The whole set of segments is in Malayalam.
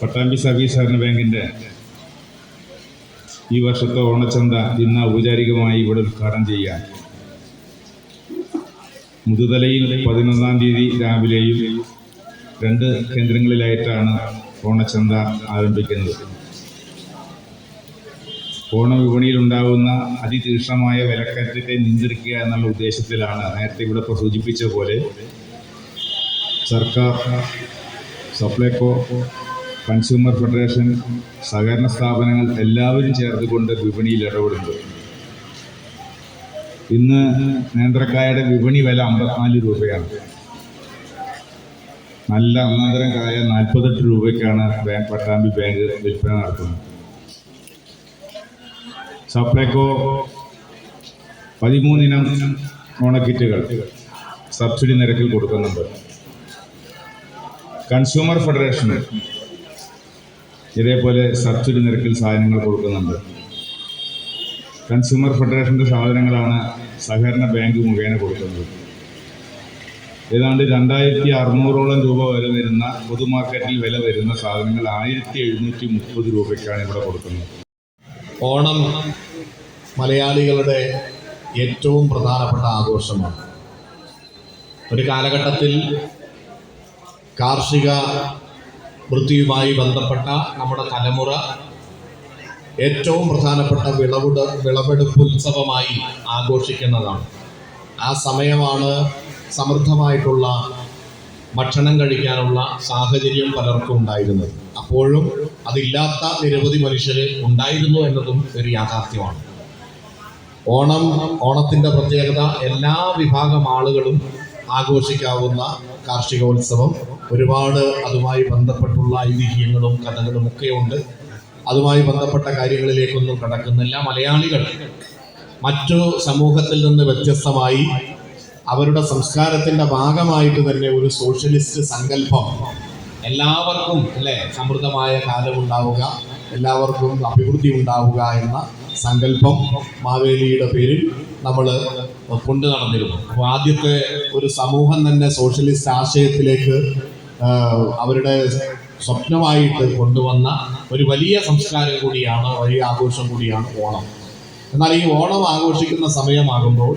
പട്ടാമ്പി സഹകരണ ബാങ്കിന്റെ ഈ വർഷത്തെ ഓണച്ചന്ത ഇന്ന് ഔപചാരികമായി ഇവിടെ ഉദ്ഘാടനം ചെയ്യാൻ. മുതുതലയിൽ പതിനൊന്നാം തീയതി രാവിലെയും രണ്ട് കേന്ദ്രങ്ങളിലായിട്ടാണ് ഓണച്ചന്ത ആരംഭിക്കുന്നത്. ഓണവിപണിയിൽ ഉണ്ടാകുന്ന അതിതീക്ഷ്ണമായ വിലക്കയറ്റത്തെ നിയന്ത്രിക്കുക എന്നുള്ള ഉദ്ദേശത്തിലാണ് നേരത്തെ ഇവിടെ ഇപ്പോൾ സൂചിപ്പിച്ച പോലെ സർക്കാർ സപ്ലൈകോ കൺസ്യൂമർ ഫെഡറേഷൻ സഹകരണ സ്ഥാപനങ്ങൾ എല്ലാവരും ചേർന്നുകൊണ്ട് വിപണിയിൽ ഇടപെടുന്നത് ഇന്ന് നേന്ത്രക്കായയുടെ വിപണി വില അമ്പത്തിനാല് രൂപയാണ്. നല്ല ഒന്നാന്തരം കായ നാൽപ്പത്തെട്ട് രൂപയ്ക്കാണ് പട്ടാമ്പി ബാങ്ക് വിൽപ്പന നടത്തുന്നത്. സപ്ലൈകോ പതിമൂന്നിനം ഓണക്കിറ്റുകൾ സബ്സിഡി നിരക്കിൽ കൊടുക്കുന്നുണ്ട്. കൺസ്യൂമർ ഫെഡറേഷന് ഇതേപോലെ സബ്സിഡി നിരക്കിൽ സാധനങ്ങൾ കൊടുക്കുന്നുണ്ട്. കൺസ്യൂമർ ഫെഡറേഷന്റെ സാധനങ്ങളാണ് സഹകരണ ബാങ്ക് മുഖേന കൊടുക്കുന്നത്. ഏതാണ്ട് രണ്ടായിരത്തി അറുന്നൂറോളം രൂപ വരെ വരുന്ന പൊതു മാർക്കറ്റിൽ വില വരുന്ന സാധനങ്ങൾ ആയിരത്തി എഴുന്നൂറ്റി മുപ്പത് രൂപയ്ക്കാണ് ഇവിടെ കൊടുക്കുന്നത്. ഓണം മലയാളികളുടെ ഏറ്റവും പ്രധാനപ്പെട്ട ആഘോഷമാണ്. ഒരു കാലഘട്ടത്തിൽ കാർഷിക വൃത്തിയുമായി ബന്ധപ്പെട്ട നമ്മുടെ തലമുറ ഏറ്റവും പ്രധാനപ്പെട്ട വിളവുട വിളവെടുപ്പ് ഉത്സവമായി ആഘോഷിക്കുന്നതാണ്. ആ സമയമാണ് സമൃദ്ധമായിട്ടുള്ള ഭക്ഷണം കഴിക്കാനുള്ള സാഹചര്യം പലർക്കും ഉണ്ടായിരുന്നത്. അപ്പോഴും അതില്ലാത്ത നിരവധി മനുഷ്യർ ഉണ്ടായിരുന്നു എന്നതും ഒരു യാഥാർത്ഥ്യമാണ്. ഓണം ഓണത്തിന്റെ പ്രത്യേകത എല്ലാ വിഭാഗം ആളുകളും ആഘോഷിക്കാവുന്ന കാർഷികോത്സവം. ഒരുപാട് അതുമായി ബന്ധപ്പെട്ടുള്ള ഐതിഹ്യങ്ങളും കഥകളും ഒക്കെ ഉണ്ട് അതുമായി ബന്ധപ്പെട്ട കാര്യങ്ങളിലേക്കൊന്നും കടക്കുന്നില്ല. മലയാളികൾ മറ്റു സമൂഹത്തിൽ നിന്ന് വ്യത്യസ്തമായി അവരുടെ സംസ്കാരത്തിന്റെ ഭാഗമായിട്ട് തന്നെ ഒരു സോഷ്യലിസ്റ്റ് സങ്കല്പം എല്ലാവർക്കും അല്ലേ? സമൃദ്ധമായ കാലം ഉണ്ടാവുക എല്ലാവർക്കും അഭിവൃദ്ധി ഉണ്ടാവുക എന്ന സങ്കല്പം മാവേലിയുടെ പേരിൽ നമ്മൾ കൊണ്ടു നടന്നിരുന്നു. അപ്പോൾ ആദ്യത്തെ ഒരു സമൂഹം തന്നെ സോഷ്യലിസ്റ്റ് ആശയത്തിലേക്ക് അവരുടെ സ്വപ്നമായിട്ട് കൊണ്ടുവന്ന ഒരു വലിയ സംസ്കാരം കൂടിയാണ് വലിയ ആഘോഷം കൂടിയാണ് ഓണം. എന്നാൽ ഈ ഓണം ആഘോഷിക്കുന്ന സമയമാകുമ്പോൾ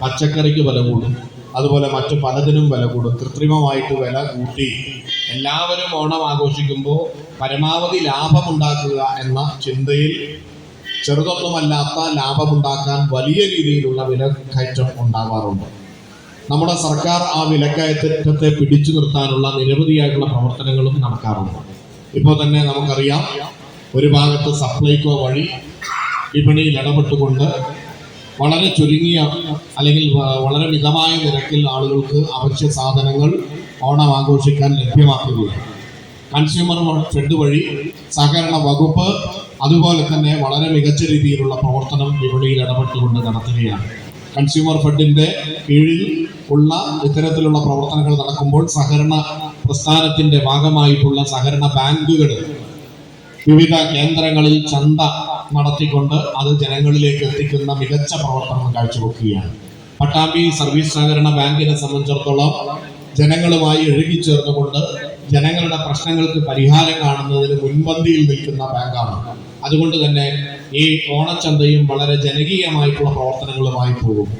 പച്ചക്കറിക്ക് വില കൂടും. അതുപോലെ മറ്റു പലതിനും വില കൂടും. കൃത്രിമമായിട്ട് വില കൂട്ടി എല്ലാവരും ഓണം ആഘോഷിക്കുമ്പോൾ പരമാവധി ലാഭമുണ്ടാക്കുക എന്ന ചിന്തയിൽ ചെറുതൊന്നുമല്ലാത്ത ലാഭമുണ്ടാക്കാൻ വലിയ രീതിയിലുള്ള വിലക്കയറ്റം ഉണ്ടാവാറുണ്ട്. നമ്മുടെ സർക്കാർ ആ വിലക്കയറ്റത്തെ പിടിച്ചു നിർത്താനുള്ള നിരവധിയായിട്ടുള്ള പ്രവർത്തനങ്ങളും നടക്കാറുണ്ട്. ഇപ്പോൾ തന്നെ നമുക്കറിയാം ഒരു ഭാഗത്ത് സപ്ലൈകോ വഴി വിപണിയിൽ ഇടപെട്ടുകൊണ്ട് വളരെ ചുരുങ്ങിയ അല്ലെങ്കിൽ വളരെ മിതമായ നിരക്കിൽ ആളുകൾക്ക് അവശ്യ സാധനങ്ങൾ ഓണം ആഘോഷിക്കാൻ ലഭ്യമാക്കുകയാണ്. കൺസ്യൂമർ ഫെഡ് വഴി സഹകരണ വകുപ്പ് അതുപോലെ തന്നെ വളരെ മികച്ച രീതിയിലുള്ള പ്രവർത്തനം വിപണിയിൽ ഇടപെട്ടുകൊണ്ട് നടത്തുകയാണ്. കൺസ്യൂമർ ഫെഡിന്റെ കീഴിൽ ഉള്ള ഇത്തരത്തിലുള്ള പ്രവർത്തനങ്ങൾ നടക്കുമ്പോൾ സഹകരണ പ്രസ്ഥാനത്തിന്റെ ഭാഗമായിട്ടുള്ള സഹകരണ ബാങ്കുകൾ വിവിധ കേന്ദ്രങ്ങളിൽ ചന്ത നടത്തിക്കൊണ്ട് അത് ജനങ്ങളിലേക്ക് എത്തിക്കുന്ന മികച്ച പ്രവർത്തനം കാഴ്ചവെക്കുകയാണ്. പട്ടാമ്പി സർവീസ് സഹകരണ ബാങ്കിനെ സംബന്ധിച്ചിടത്തോളം ജനങ്ങളുമായി ഇഴുകിച്ചേർന്നുകൊണ്ട് ജനങ്ങളുടെ പ്രശ്നങ്ങൾക്ക് പരിഹാരം കാണുന്നതിന് മുൻപന്തിയിൽ നിൽക്കുന്ന ബാങ്കാണ്. അതുകൊണ്ട് തന്നെ ഈ ഓണച്ചന്തയും വളരെ ജനകീയമായിട്ടുള്ള പ്രവർത്തനങ്ങളുമായി പോകും.